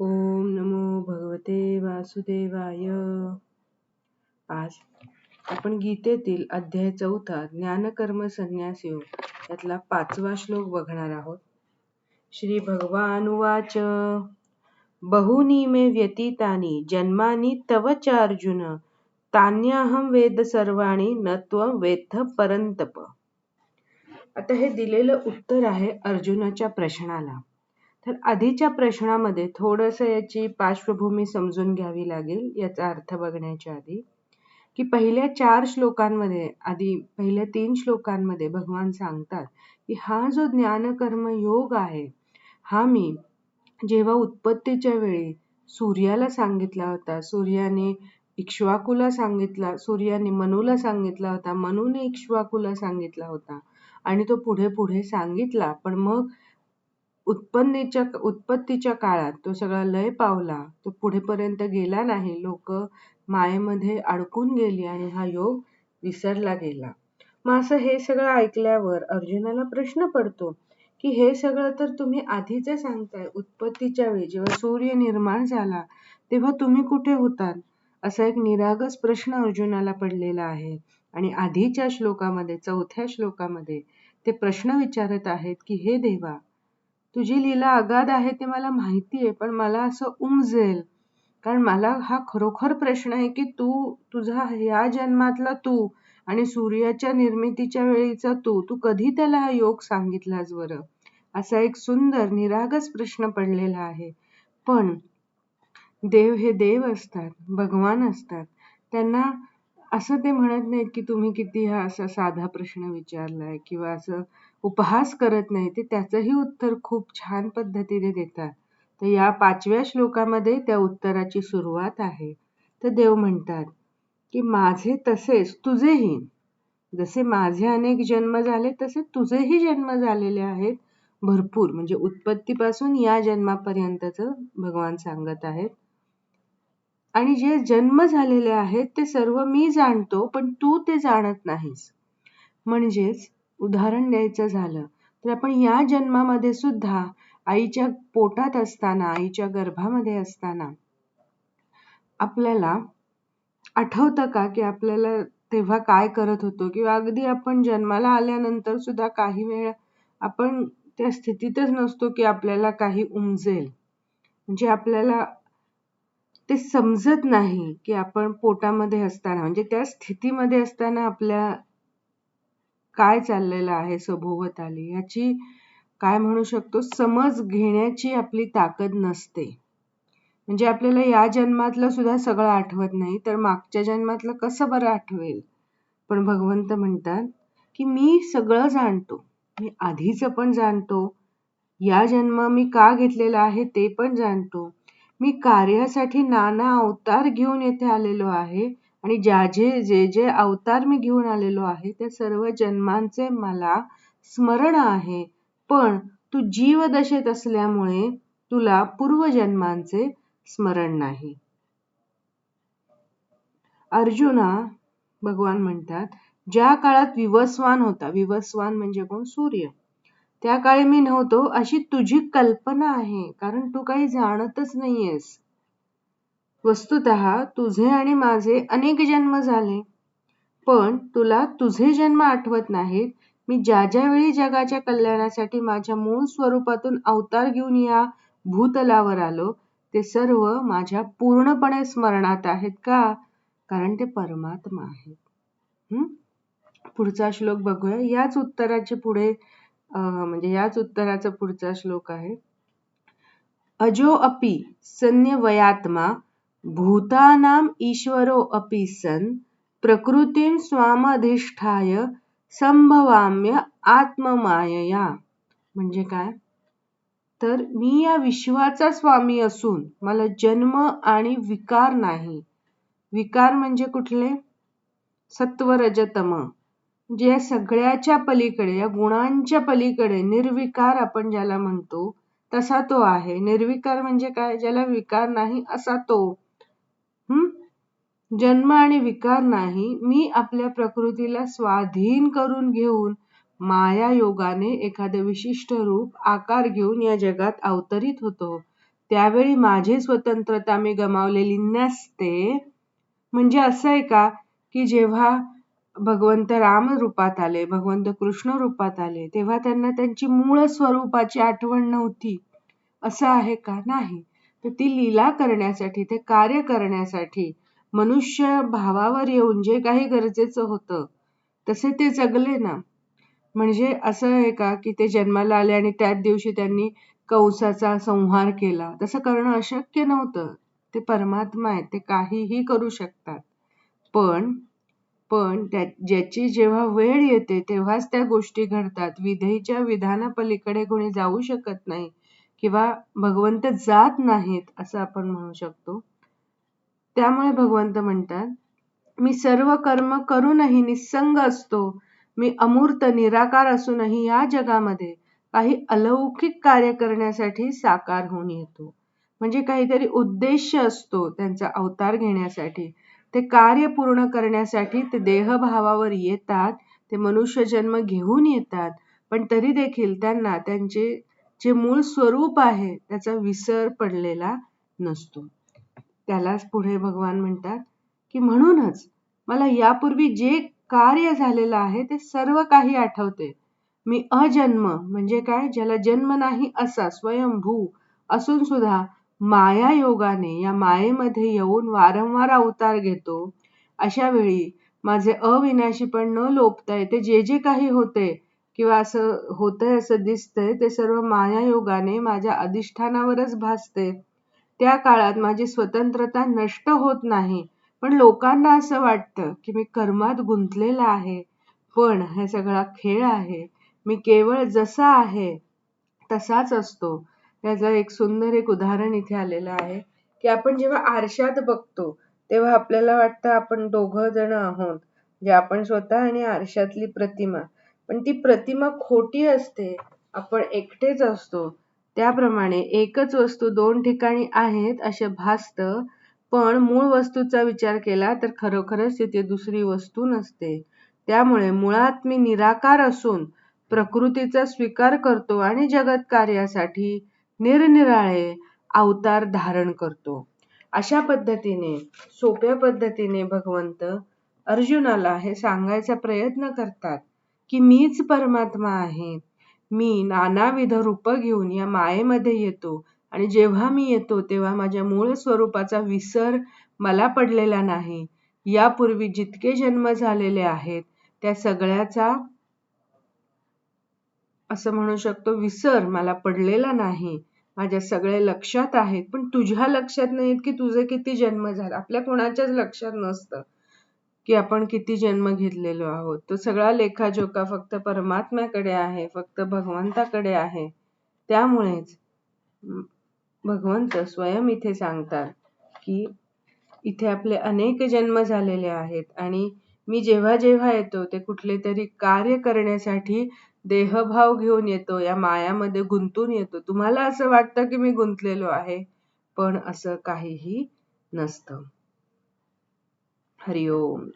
ओम नमो भगवते वासुदेवाय. आज आपण गीतेतील अध्याय चौथा ज्ञानकर्म संन्यास योग यातला पाचवा श्लोक बघणार आहोत. श्री भगवानुवाच बहुनी मे व्यतीतानी जन्मानी तव च अर्जुन तान्याहम वेद सर्वाणी न त्व वेत्थ परंतप आता हे दिलेलं उत्तर आहे अर्जुनाच्या प्रश्नाला. तर आधीच्या प्रश्नामध्ये थोडंसं याची पार्श्वभूमी समजून घ्यावी लागेल याचा अर्थ बघण्याच्या आधी की पहिल्या चार श्लोकांमध्ये आधी पहिल्या तीन श्लोकांमध्ये भगवान सांगतात की हा जो ज्ञानकर्म योग आहे हा मी जेव्हा उत्पत्तीच्या वेळी सूर्याला सांगितला होता सूर्याने इक्ष्वाकूला सांगितला सूर्याने मनूला सांगितला होता मनूने इक्ष्वाकूला सांगितला होता आणि तो पुढे पुढे सांगितला पण मग उत्पन्नीच्या उत्पत्तीच्या काळात तो सगळा लय पावला. तो पुढेपर्यंत गेला नाही. लोक मायेमध्ये अडकून गेली आणि हा योग विसरला गेला. मग असं हे सगळं ऐकल्यावर अर्जुनाला प्रश्न पडतो की हे सगळं तर तुम्ही आधीच सांगताय. उत्पत्तीच्या वेळी जेव्हा सूर्य निर्माण झाला तेव्हा तुम्ही कुठे होतात? असा एक निरागस प्रश्न अर्जुनाला पडलेला आहे. आणि आधीच्या श्लोकामध्ये चौथ्या श्लोकामध्ये ते प्रश्न विचारत आहेत की हे देवा तुझी लीला अगाध आहे ते मला माहिती आहे पण मला असं उमजेल. कारण मला हा खरोखर प्रश्न आहे की तू तुझा या जन्मातला तू आणि सूर्याच्या निर्मितीच्या वेळीचा तू तू कधी त्याला हा योग सांगितलास बरं? असा एक सुंदर निरागस प्रश्न पडलेला आहे. पण देव हे देव असतात भगवान असतात. त्यांना असं ते म्हणत नाहीत की तुम्ही किती हा असा साधा प्रश्न विचारलाय किंवा असं उपहास करत नाही ते त्याचंही उत्तर खूप छान पद्धतीने देतात. तर या पाचव्या श्लोकामध्ये त्या उत्तराची सुरुवात आहे. तर देव म्हणतात की माझे तसेच तुझेही. जसे माझे अनेक जन्म झाले तसे तुझेही जन्म झालेले आहेत. भरपूर म्हणजे उत्पत्तीपासून या जन्मापर्यंतच भगवान सांगत आहेत. आणि जे जन्म झालेले आहेत ते सर्व मी जाणतो पण तू ते जाणत नाहीस. म्हणजेच उदाहरण द्यायचं झालं तर आपण या जन्मामध्ये सुद्धा आईच्या पोटात असताना आईच्या गर्भामध्ये असताना आपल्याला आठवतं का की आपल्याला तेव्हा काय करत होतो? किंवा अगदी आपण जन्माला आल्यानंतर सुद्धा काही वेळ आपण त्या स्थितीतच नसतो की आपल्याला काही उमजेल. म्हणजे आपल्याला ते समजत नाही की आपण पोटामध्ये असताना म्हणजे त्या स्थितीमध्ये असताना आपल्या काय चाललेलं आहे सभोवताली याची काय म्हणू शकतो समज घेण्याची आपली ताकद नसते. म्हणजे आपल्याला या जन्मातलं सुद्धा सगळं आठवत नाही तर मागच्या जन्मातलं कसं बरं आठवेल? पण भगवंत म्हणतात की मी सगळं जाणतो मी आधीच पण जाणतो या जन्म मी का घेतलेला आहे ते पण जाणतो मी कार्यासाठी नाना अवतार घेऊन येथे आलेलो आहे आणि ज्या जे जे जे अवतार मी घेऊन आलेलो आहे त्या सर्व जन्मांचे मला स्मरण आहे. पण तू जीवदशेत असल्यामुळे तुला पूर्वजन्मांचे स्मरण नाही. अर्जुना भगवान म्हणतात ज्या काळात विवस्वान होता विवस्वान म्हणजे कोण? सूर्य. त्या काळी मी नव्हतो. अशी तुझी कल्पना आहे. कारण तू काही जाणतच नाहीयेस. वस्तुत तुझे आणि माझे अनेक जन्म झाले. पण तुला तुझे जन्म आठवत नाहीत. मी ज्या ज्या वेळी जगाच्या कल्याणासाठी माझ्या मूळ स्वरूपातून अवतार घेऊन या भूतलावर आलो ते सर्व माझ्या पूर्णपणे स्मरणात आहेत का? कारण ते परमात्मा आहेत. पुढचा श्लोक बघूया. याच उत्तराचे पुढे म्हणजे याच उत्तराचा पुढचा श्लोक आहे. अजो अपि सन्यवयात्मा भूतानाम ईश्वरो अपि सन प्रकृतीं स्वामधिष्ठाय संभवाम्य आत्ममायया. म्हणजे काय? तर मी या विश्वाचा स्वामी असून मला जन्म आणि विकार नाही. विकार म्हणजे कुठले? सत्व रजतम जे या सगळ्याच्या पलीकडे या गुणांच्या पलीकडे निर्विकार आपण ज्याला म्हणतो तसा तो आहे. निर्विकार म्हणजे काय? ज्याला विकार नाही असा तो. हम्म जन्म आणि विकार नाही मी आपल्या प्रकृतीला स्वाधीन करून घेऊन माया योगाने एखादं विशिष्ट रूप आकार घेऊन या जगात अवतरित होतो. त्यावेळी माझी स्वतंत्रता मी गमावलेली नसते. म्हणजे असं आहे का? की जेव्हा भगवंत राम रूपात आले भगवंत कृष्ण रूपात आले तेव्हा त्यांना त्यांची मूळ स्वरूपाची आठवण नव्हती. असं आहे का? नाही. तर ती लीला करण्यासाठी ते कार्य करण्यासाठी मनुष्य भावावर येऊन जे काही गरजेचं होतं तसे ते जगले ना. म्हणजे असं आहे का की ते जन्माला आले आणि त्याच दिवशी त्यांनी कंसाचा संहार केला? तसं करणं अशक्य नव्हतं. ते परमात्मा आहेत ते काहीही करू शकतात. पण पण त्या ज्याची जेव्हा वेळ येते तेव्हाच त्या गोष्टी घडतात. विधेच्या विधानापलीकडे कोणी जाऊ शकत नाही किंवा भगवंत जात नाहीत असं आपण म्हणू शकतो. त्यामुळे भगवंत म्हणतात मी सर्व कर्म करूनही निसंग असतो. मी अमूर्त निराकार असूनही या जगामध्ये काही अलौकिक कार्य करण्यासाठी साकार होऊन येतो. म्हणजे काहीतरी उद्देश असतो त्यांचा अवतार घेण्यासाठी. ते कार्य पूर्ण करण्यासाठी ते देहभावावर येतात ते मनुष्य जन्म घेऊन येतात. पण तरी देखील त्यांना त्यांचे जे मूळ स्वरूप आहे त्याचा विसर पडलेला नसतो. त्यालाच पुढे भगवान म्हणतात की म्हणूनच मला यापूर्वी जे कार्य झालेलं आहे ते सर्व काही आठवते. मी अजन्म म्हणजे काय? ज्याला जन्म नाही असा स्वयंभू असून सुद्धा माया योगाने या मायेमध्ये येऊन वारंवार अवतार घेतो. अशा वेळी माझे अविनाशी पण न लोपता येते जे जे काही होते किंवा असं होतंय असं दिसतंय ते सर्व माया योगाने माझ्या अधिष्ठानावरच भासते. त्या काळात माझी स्वतंत्रता नष्ट होत नाही पण लोकांना असं वाटतं की मी कर्मात गुंतलेला आहे. पण हे सगळा खेळ आहे. मी केवळ जसा आहे तसाच असतो. त्याचं एक सुंदर एक उदाहरण इथे आलेलं आहे की आपण जेव्हा आरशात बघतो तेव्हा आपल्याला वाटतं आपण दोघं जण आहोत जे आपण स्वतः आणि आरशातली प्रतिमा. पण ती प्रतिमा खोटी असते आपण एकटेच असतो. त्याप्रमाणे एकच वस्तू दोन ठिकाणी आहेत असे भासत पण मूळ वस्तूचा विचार केला तर खरोखरच तिथे दुसरी वस्तू नसते. त्यामुळे मुळात मी निराकार असून प्रकृतीचा स्वीकार करतो आणि जगत कार्यासाठी निरनिराळे अवतार धारण करतो. अशा पद्धतीने सोप्या पद्धतीने भगवंत अर्जुनाला हे सांगायचा प्रयत्न करतात की मीच परमात्मा आहे. मी नानाविध रूप घेऊन या मायेमध्ये येतो आणि जेव्हा मी येतो तेव्हा माझ्या मूळ स्वरूपाचा विसर मला पडलेला नाही. यापूर्वी जितके जन्म झालेले आहेत त्या सगळ्याचा असं म्हणू शकतो विसर मला पडलेला नाही. माझ्या सगळे लक्षात आहेत पण तुझ्या लक्षात नाहीत की तुझे किती जन्म झाले. आपल्या कोणाच्याच लक्षात नसतं की आपण किती जन्म घेतलेलो आहोत. तो सगळा लेखाजोखा फक्त परमात्म्याकडे आहे फक्त भगवंताकडे आहे. त्यामुळेच भगवंत स्वयं इथे सांगतात की इथे आपले अनेक जन्म झालेले आहेत आणि मी जेव्हा जेव्हा येतो ते कुठले तरी कार्य करण्यासाठी देहभाव घेऊन येतो या मायामध्ये गुंतून येतो. तुम्हाला असं वाटतं की मी गुंतलेलो आहे पण असं काहीही नसतं. हरिओम